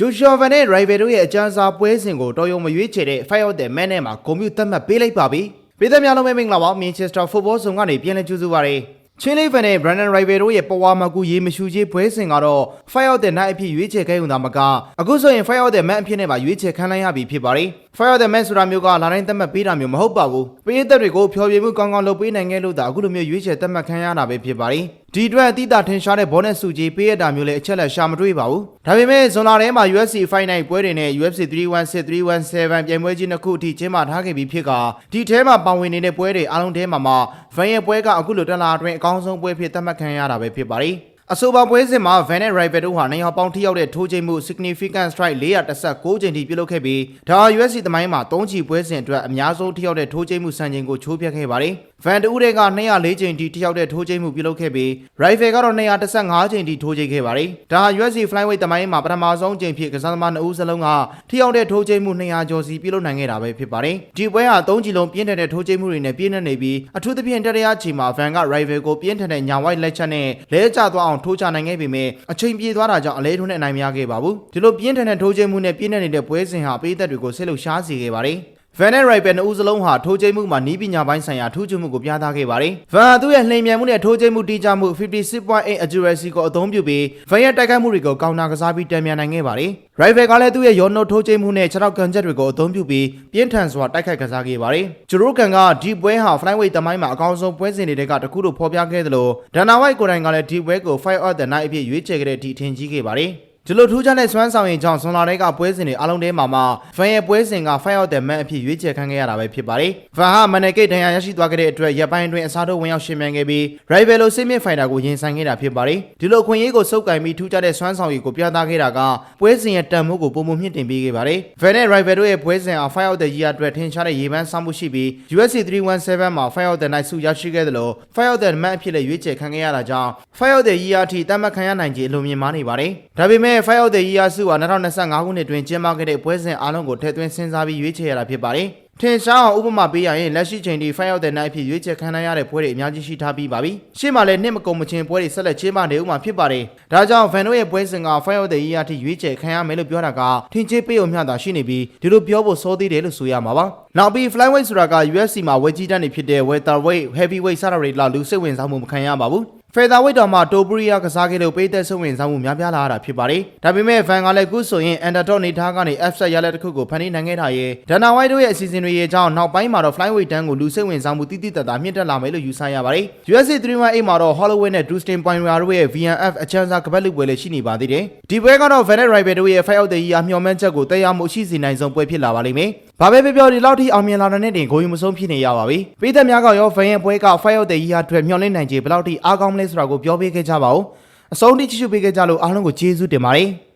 ဂျိုရှော်ဗန်နဲ့ရိုင်ဗယ်တို့ရဲ့အကြမ်းစားပွဲစဉ်ကိုတော်ရုံမရွေးချယ်တဲ့ Fire of the Man နဲ့မှာဂုံမြူသတ်မှတ်ပေးလိုက်ပါပြီ။ပြည်သက်များလုံးပဲမင်္ဂလာပါမန်ချက်စတာဖုတ်ဘောဆောင်ကနေပြန်လည်ကြိုဆိုပါရစေ။ချင်းလေးဖန်နဲ့ Brandon Rival တို့ရဲ့ပဝါမကူရေမရှူကြီးပွဲစဉ်ကတော့ Fire of the Night အဖြစ်ရွေးချယ်ခဲ့ုံသာမကအခုဆိုရင် Fire of the Man အဖြစ်နဲ့ပါရွေးချယ်ခံလိုက်ရပြီဖြစ်ပါတယ်။ Fire of the Man ဆိုတာမျိုးကလာတိုင်းသတ်မှတ်ပေးတာမျိုးမဟုတ်ပါဘူး။ပြည်သက်တွေကိုဖျော်ဖြေမှုကောင်းကောင်းလုပ်ပေးနိုင်ခဲ့လို့ဒါအခုလိုမျိုးရွေးချယ်သတ်မှတ်ခံရတာပဲဖြစ်ပါတယ်။ဒီအတွက်အတိအတာထင်ရှားတဲ့ဘောနက်စုကြီးပေးရတာမျိုးလည်းအချက်လက်ရှာမတွေ့ပါဘူး။ဒါပေမဲ့ဇွန်လထဲမှာ UFC Fight Night ပွဲတွေနဲ့ UFC 316 317ပြိုင်ပွဲကြီးနှစ်ခုအထိကျင်းပထားခဲ့ပြီးဖြစ်ကဒီထဲမှာပါဝင်နေတဲ့ပွဲတွေအားလုံးထဲမှာမှ Van ရဲ့ပွဲကအခုလိုတက်လာအတွင်းအကောင်းဆုံးပွဲဖြစ်သတ်မှတ်ခံရတာပဲဖြစ်ပါတယ်။အဆိုပါပွဲစဉ်မှာ Van နဲ့ Rival တို့ဟာနိုင်အောင်ပေါင်းထိရောက်တဲ့ထိုးချိန်မှု significant strike 416ချိန်ထိပြုလုပ်ခဲ့ပြီးဒါဟာ UFC သမိုင်းမှာ3ချီပွဲစဉ်အတွက်အများဆုံးထိရောက်တဲ့ထိုးချိန်မှုစံချိန်ကိုချိုးဖျက်ခဲ့ပါတယ်။ Van တူးတွေက204ချိန်ထိထိရောက်တဲ့ထိုးချိန်မှုပြုလုပ်ခဲ့ပြီး Rival ကတော့215ချိန်ထိထိုးချိန်ခဲ့ပါတယ်။ဒါဟာ UFC Flyweight သမိုင်းမှာပထမဆုံးချိန်ဖြစ်ကစားသမား2ဦးစလုံးကထိရောက်တဲ့ထိုးချိန်မှု200ကျော်စီပြုလုပ်နိုင်ခဲ့တာပဲဖြစ်ပါတယ်။ဒီပွဲဟာ3ချီလုံးပြင်းထန်တဲ့ထိုးချိန်မှုတွေနဲ့ပြည့်နှက်နေပြီးအထူးသဖြင့်တရရချိန်မှာ Van က Rival ကိုပြင်းထန်တဲ့ညာဝိုက်လက်ချက်နဲ့လဲကျသွားအောင်ထိုးချနိုင်ခဲ့ပေမဲ့အချိန်ပြေသွားတာကြောင့်အလဲထုံးနဲ့အနိုင်မရခဲ့ပါဘူး။ဒီလိုပြင်းထန်တဲ့ထိုးချိန်မှုနဲ့ပြည့်နှက်နေတဲ့ပွဲစဉ်ဟာပေးသက်တွေကိုဆိတ်လို့ရှားစေခဲ့ပါတယ်။ Van နဲ့ Rival နှစ်ဦးစလုံးဟာထိုးချိန်မှုမှာနီးပညာပိုင်းဆိုင်ရာထူးချွန်မှုကိုပြသခဲ့ပါတယ်။ Van ဟာသူ့ရဲ့လှိမ်မြန်မှုနဲ့ထိုးချိန်မှုတီးကြမှု56.8 accuracy ကိုအသုံးပြုပြီး Van ရဲ့တိုက်ခိုက်မှုတွေကိုကောင်တာကစားပြီးတံမြန်နိုင်ခဲ့ပါတယ်။ Rival ကလည်းသူ့ရဲ့ရောနှုတ်ထိုးချိန်မှုနဲ့ခြေထောက်ကန်ချက်တွေကိုအသုံးပြုပြီးပြင်းထန်စွာတိုက်ခိုက်ကစားခဲ့ပါတယ်။ဂျိုရိုကန်ကဒီပွဲဟာ Flyweight တမိုင်းမှာအကောင်းဆုံးပွဲစဉ်တွေကတခုလို့ဖော်ပြခဲ့သလိုဒန်နာဝိုက်ကိုယ်တိုင်ကလည်းဒီပွဲကို Fight of the Night အဖြစ်ရွေးချယ်ခဲ့တဲ့အထိထင်ကြီးခဲ့ပါတယ်။ ဒီလိုထူးခြားတဲ့စွမ်းဆောင်ရည်ကြောင့်ဇွန်လတွေကပွဲစဉ်တွေအလုံးထဲမှာမှဖန်ရဲ့ပွဲစဉ်က Fire of the Man အဖြစ်ရွေးချယ်ခံခဲ့ရတာပဲဖြစ်ပါတယ်။ဖန်ဟာမန်နကိတ်ဒဏ်ရာရရှိသွားခဲ့တဲ့အတွက်ရပ်ပိုင်းအတွင်းအစားထိုးဝင်ရောက်ရှင်မြန်ခဲ့ပြီး Rival လိုစစ်မြစ်ဖိုင်တာကိုရင်ဆိုင်ခဲ့တာဖြစ်ပါတယ်။ဒီလိုခွင့်ရေးကိုစုပ်ကိုင်ပြီးထူးခြားတဲ့စွမ်းဆောင်ရည်ကိုပြသခဲ့တာကပွဲစဉ်ရဲ့တန်ဖိုးကိုပုံမမြင့်တင်ပေးခဲ့ပါတယ်။ Van နဲ့ Rival တို့ရဲ့ပွဲစဉ်ဟာ Fire of the Year အတွက်ထင်ရှားတဲ့ရေပန်းဆောင်မှုရှိပြီး UFC 317မှာ Fire of the Night ဆုရရှိခဲ့သလို Fire of the Man အဖြစ်လည်းရွေးချယ်ခံခဲ့ရတာကြောင့် Fire of the Year အထိတတ်မှတ်ခံရနိုင်ခြေအလွန်မြင့်မားနေပါတယ်။ဒါပေမဲ့ Fire of the Year စုဟာ2025ခုနှစ်တွင်ကျင်းပခဲ့တဲ့ပွဲစဉ်အားလုံးကိုထည့်သွင်းစဉ်းစားပြီးရွေးချယ်ရတာဖြစ်ပါတယ်။ထင်ရှားအောင်ဥပမာပေးရရင်လက်ရှိချိန်ထိ Fire of the Night ဖြစ်ရွေးချယ်ခံရတဲ့ပွဲတွေအများကြီးရှိထားပြီးပါပြီ။ရှေ့မှာလည်းနှစ်မကုန်မချင်းပွဲတွေဆက်လက်ကျင်းပနေဦးမှာဖြစ်ပါတယ်။ဒါကြောင့် Van တို့ရဲ့ပွဲစဉ်က Fire of the Year အထိရွေးချယ်ခံရမယ်လို့ပြောတာကထင်ကြီးပေးုံမျှတာရှိနေပြီးဒီလိုပြောဖို့စောသေးတယ်လို့ဆိုရမှာပါ။နောက်ပြီး Flyweight ဆိုတာက UFC မှာဝေကြီးတန်းနေဖြစ်တဲ့ Welterweight, Heavyweight စတာတွေလောက်လူစိတ်ဝင်စားမှုမခံရပါဘူး။ Featherweight တော်မှာတိုပရီယာကစားခဲ့လို့ပေးသက်ဆုံးဝင်ဆောင်မှုများပြားလာတာဖြစ်ပါတယ်။ဒါပေမဲ့ Van ကလည်းခုဆိုရင် Underdog နေထားကနေ F-set ရလက်တစ်ခုကိုဖန်တီးနိုင်ခဲ့တာရဲ့ Dana White တို့ရဲ့အစီအစဉ်တွေရဲ့အကြောင်းနောက်ပိုင်းမှာတော့ Flyweight တန်းကိုလူစိတ်ဝင်စားမှုတိတိတတ်တာမြင့်တက်လာမယ်လို့ယူဆရပါတယ်။ UFC 318မှာတော့ Holloway နဲ့ Dustin Poirier တို့ရဲ့ VNF အချမ်းစားကပတ်လူပွဲလည်းရှိနေပါသေးတယ်။ဒီပွဲကတော့ Van နဲ့ Rival တို့ရဲ့ Fight of the Year မျှော်မှန်းချက်ကိုတရားမှုရှိစေနိုင်ဆုံးပွဲဖြစ်လာပါလိမ့်မယ်။ ဘာပဲပြောပြောဒီလောက်ထိအောင်မြင်လာတဲ့နေ့တင်ဂိုးယူမဆုံးဖြစ်နေရပါပြီ။ပြည်သက်များကရော Van ရဲ့ပွဲက Fight of the Year အတွက်မျှော်လင့်နိုင်ခြေဘယ်လောက်ထိအားကောင်းမလဲဆိုတာကိုပြောပေးခဲ့ကြပါဦး။အဆုံးထိကြည့်ရှုပေးခဲ့ကြလို့အားလုံးကိုကျေးဇူးတင်ပါတယ်။